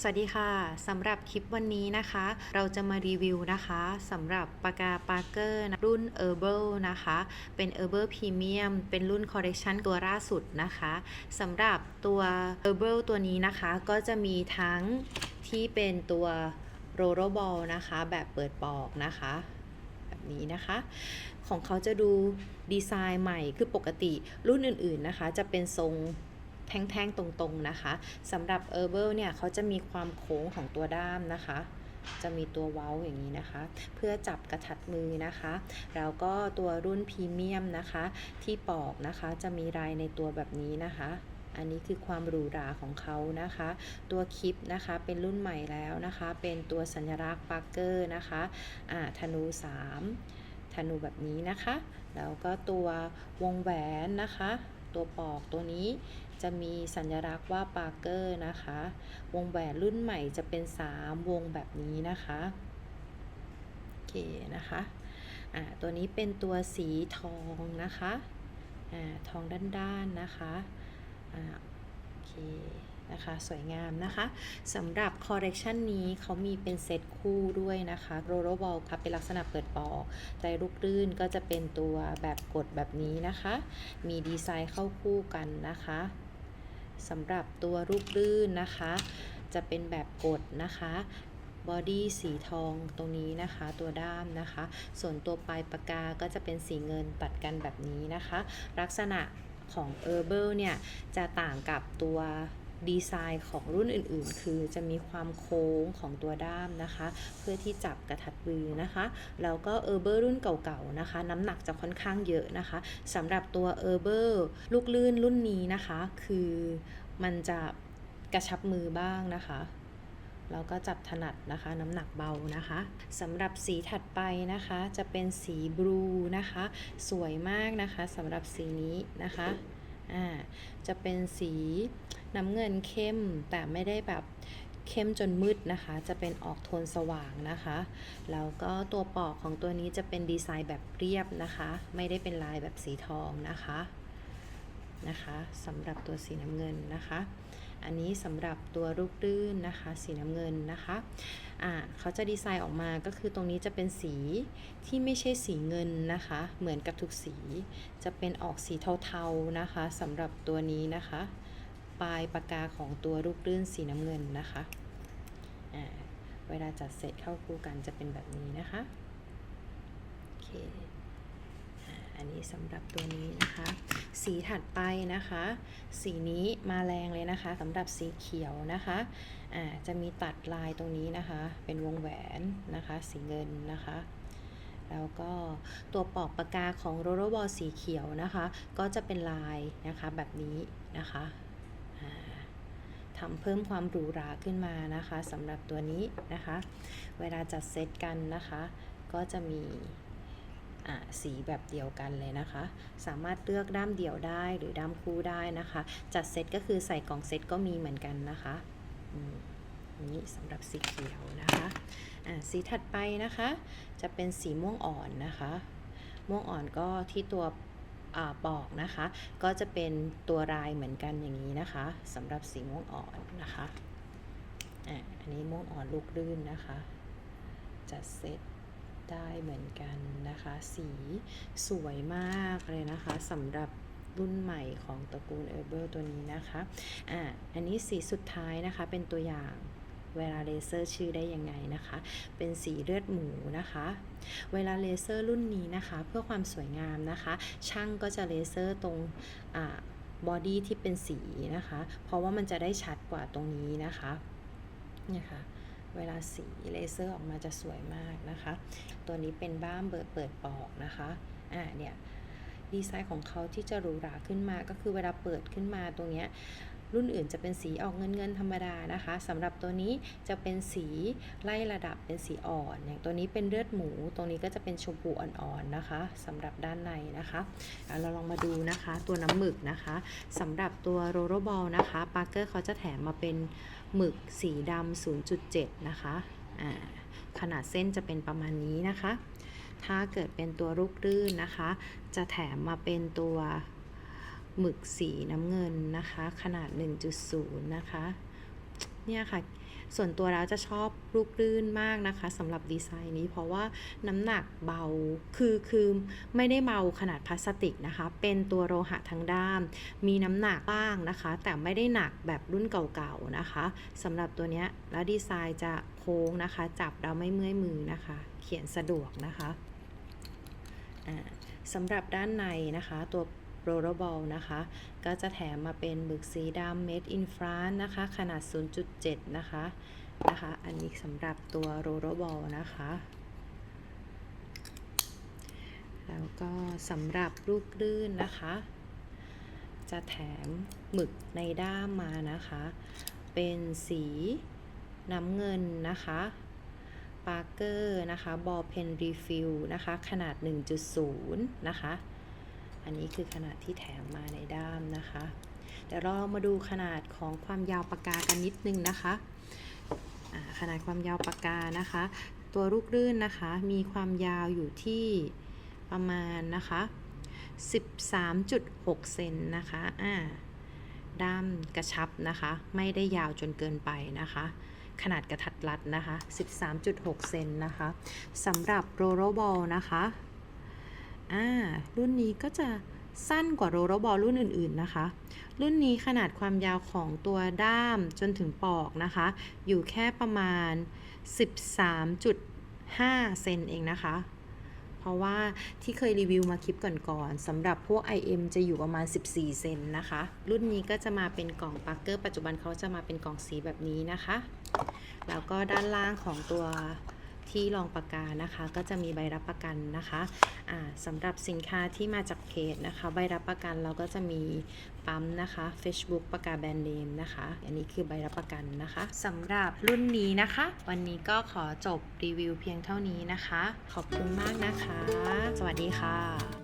สวัสดีค่ะสำหรับคลิปวันนี้นะคะ เราจะมารีวิวนะคะสำหรับปากกาปาร์เกอร์รุ่น Herbal นะคะ เป็น Herbal Premium เป็นรุ่น Collection ตัวล่าสุดนะคะสำหรับตัว Herbal ตัวนี้นะคะ ก็จะมีทั้งที่เป็นตัว r o l l e r Ball นะคะ แบบเปิดปอกนะคะ แบบนี้นะคะ ของเขาจะดูดีไซน์ใหม่คือปกติรุ่นอื่นๆนะคะ จะเป็นทรง แท่งๆตรงๆนะคะสำหรับ h e r b a l เนี่ยเขาจะมีความโค้งของตัวด้ามนะคะ จะมีตัวเว้าอย่างนี้นะคะ เพื่อจับกระถัดมือนะคะ แล้วก็ตัวรุ่นพรีเมียมนะคะ ที่ปอกนะคะจะมีลายในตัวแบบนี้นะคะอันนี้คือความหรูหราของเขานะคะ ตัวคลิปนะคะเป็นรุ่นใหม่แล้วนะคะ เป็นตัวสัญลักษณ์ปาร์เกอร์นะคะอ่าธนู 3 ธนูแบบนี้นะคะ แล้วก็ตัววงแหวนนะคะ ตัวปอกตัวนี้จะมีสัญลักษณ์ว่าปาร์เกอร์นะคะ วงแหวนรุ่นใหม่จะเป็น 3 วงแบบนี้นะคะโอเคนะคะอ่าตัวนี้เป็นตัวสีทองนะคะอ่าทองด้านๆนะคะอ่าโอเค นะคะ สวยงามนะคะสำหรับคอเร t ชันนี้เขามีเป็นเซตคู่ด้วยนะคะโรโรบอลค่ะเป็นลักษณะเปิดปอกใจลูกลื่นก็จะเป็นตัวแบบกดแบบนี้นะคะ มีดีไซน์เข้าคู่กันนะคะสำหรับตัวรูปลื่นนะคะ จะเป็นแบบกดนะคะบอดี้สีทองตรงนี้นะคะ ตัวด้ามนะคะ ส่วนตัวปลายปากกาก็จะเป็นสีเงินตัดกันแบบนี้นะคะ ลักษณะของ h e r b a l เนี่ย จะต่างกับตัว ดีไซน์ของรุ่นอื่นๆ คือจะมีความโค้งของตัวด้ามนะคะ เพื่อที่จับกระถัดมือนะคะ แล้วก็เออร์เบอร์รุ่นเก่าๆนะคะ น้ำหนักจะค่อนข้างเยอะนะคะสำหรับตัวเออร์เบอร์ลูกลื่นรุ่นนี้นะคะ คือมันจะกระชับมือบ้างนะคะแล้วก็จับถนัดนะคะน้ำหนักเบานะคะสำหรับสีถัดไปนะคะ จะเป็นสีบลูนะคะ สวยมากนะคะสำหรับสีนี้นะคะอ่าจะเป็นสี น้ำเงินเข้มแต่ไม่ได้แบบเข้มจนมืดนะคะ จะเป็นออกโทนสว่างนะคะ แล้วก็ตัวปอกของตัวนี้จะเป็นดีไซน์แบบเรียบนะคะ ไม่ได้เป็นลายแบบสีทองนะคะนะคะสำหรับตัวสีน้ำเงินนะคะ อันนี้สำหรับตัวลูกลื่นนะคะสีน้ำเงินนะคะอ่าเขาจะดีไซน์ออกมาก็คือตรงนี้จะเป็นสีที่ไม่ใช่สีเงินนะคะ เหมือนกับทุกสี จะเป็นออกสีเทาๆนะคะสำหรับตัวนี้นะคะ ปลายปากกาของตัวลูกลื่นสีน้ำเงินนะคะเวลาจัดเสร็จเข้าคู่กันจะเป็นแบบนี้นะคะโอเคอันนี้สำหรับตัวนี้นะคะ สีถัดไปนะคะ สีนี้มาแรงเลยนะคะสำหรับสีเขียวนะคะอ่าจะมีตัดลายตรงนี้นะคะ เป็นวงแหวนนะคะ สีเงินนะคะแล้วก็ตัวปอกปากกาของโรโรบอลสีเขียวนะคะ ก็จะเป็นลายนะคะแบบนี้นะคะ ทำเพิ่มความหรูหราขึ้นมานะคะสำหรับตัวนี้นะคะ เวลาจัดเซตกันนะคะ ก็จะมีสีแบบเดียวกันเลยนะคะ สามารถเลือกด้ามเดี่ยวได้หรือด้ามคู่ได้นะคะ จัดเซตก็คือใส่กล่องเซตก็มีเหมือนกันนะคะอืมนี่สำหรับสีเขียวนะคะอ่าสีถัดไปนะคะ จะเป็นสีม่วงอ่อนนะคะ ม่วงอ่อนก็ที่ตัว ปอกนะคะ ก็จะเป็นตัวลายเหมือนกันอย่างนี้นะคะสำหรับสีม่วงอ่อนนะคะอันนี้ม่วงอ่อนลูกลื่นนะคะ จัดเซตได้เหมือนกันนะคะ สีสวยมากเลยนะคะสำหรับรุ่นใหม่ของตระกูลเอเบอร์ตัวนี้นะคะ อ่า อันนี้สีสุดท้ายนะคะเป็นตัวอย่าง เวลาเลเซอร์ชื่อได้ยังไงนะคะ เป็นสีเลือดหมูนะคะ เวลาเลเซอร์รุ่นนี้นะคะ เพื่อความสวยงามนะคะ ช่างก็จะเลเซอร์ตรงอ่าบอดี้ที่เป็นสีนะคะ เพราะว่ามันจะได้ชัดกว่าตรงนี้นะคะเนี่ยค่ะเวลาสีเลเซอร์ออกมาจะสวยมากนะคะ ตัวนี้เป็นบ้ามเบิดเปิดปอกนะคะ อ่าเนี่ยดีไซน์ของเขาที่จะหรูหราขึ้นมาก็คือเวลาเปิดขึ้นมาตรงเนี้ย รุ่นอื่นจะเป็นสีออกเงินเงินๆธรรมดานะคะสำหรับตัวนี้จะเป็นสีไล่ระดับเป็นสีอ่อนอย่างตัวนี้เป็นเลือดหมู ตรงนี้ก็จะเป็นชมพูอ่อนๆนะคะสำหรับด้านในนะคะเราลองมาดูนะคะตัวน้ำหมึกนะคะสำหรับตัวโรโรบอลนะคะปาร์เกอร์เขาจะแถมมาเป็นหมึกสีดำ0.7 นะคะขนาดเส้นจะเป็นประมาณนี้นะคะ ถ้าเกิดเป็นตัวลูกลื่นนะคะ จะแถมมาเป็นตัว หมึกสีน้ำเงินนะคะ ขนาด 1.0 นะคะ เนี่ยค่ะ ส่วนตัวแล้วจะชอบลูกลื่นมากนะคะสำหรับดีไซน์นี้เพราะว่าน้ำหนักเบา คือคือไม่ได้เบาขนาดพลาสติกนะคะ เป็นตัวโลหะทั้งด้าม มีน้ำหนักบ้างนะคะ แต่ไม่ได้หนักแบบรุ่นเก่าๆนะคะสำหรับตัวเนี้ยแล้วดีไซน์จะโค้งนะคะ จับเราไม่เมื่อยมือนะคะ เขียนสะดวกนะคะสำหรับด้านในนะคะตัว โรลล์บอลนะคะ ก็จะแถมมาเป็นหมึกสีดำ made in France นะคะ ขนาด 0.7 นะคะ นะคะ อันนี้สำหรับตัวโรลล์บอลนะคะ แล้วก็สำหรับลูกลื่นนะคะ จะแถมหมึกในด้ามมานะคะ เป็นสีน้ำเงินนะคะปาร์เกอร์นะคะ บอลเพนรีฟิลนะคะ ขนาด 1.0 นะคะ อันนี้คือขนาดที่แถมมาในด้ามนะคะเดี๋ยวเรามาดูขนาดของความยาวปากกากันนิดนึงนะคะขนาดความยาวปากกานะคะ ตัวลูกลื่นนะคะมีความยาวอยู่ที่ประมาณนะคะ 13.6 เซนนะคะอ่าด้ามกระชับนะคะ ไม่ได้ยาวจนเกินไปนะคะ ขนาดกระทัดรัดนะคะ 13.6 เซนนะคะสำหรับโรโรบอลนะคะ อ่ารุ่นนี้ก็จะสั้นกว่าโรลลอร์บอลรุ่นอื่นๆนะคะ รุ่นนี้ขนาดความยาวของตัวด้ามจนถึงปอกนะคะ อยู่แค่ประมาณ 13.5 เซนเองนะคะ เพราะว่าที่เคยรีวิวมาคลิปก่อนๆสำหรับพวก IM จะอยู่ประมาณ 14 เซนนะคะ รุ่นนี้ก็จะมาเป็นกล่องปาร์เกอร์ ปัจจุบันเขาจะมาเป็นกล่องสีแบบนี้นะคะ แล้วก็ด้านล่างของตัว ที่รองปากกานะคะ ก็จะมีใบรับประกันนะคะะสำหรับสินค้าที่มาจากเพจนะคะ ใบรับประกันเราก็จะมีปั๊มนะคะ Facebook ปากกาแบรนด์เนมนะคะ อันนี้คือใบรับประกันนะคะสำหรับรุ่นนี้นะคะ วันนี้ก็ขอจบรีวิวเพียงเท่านี้นะคะ ขอบคุณมากนะคะ สวัสดีค่ะ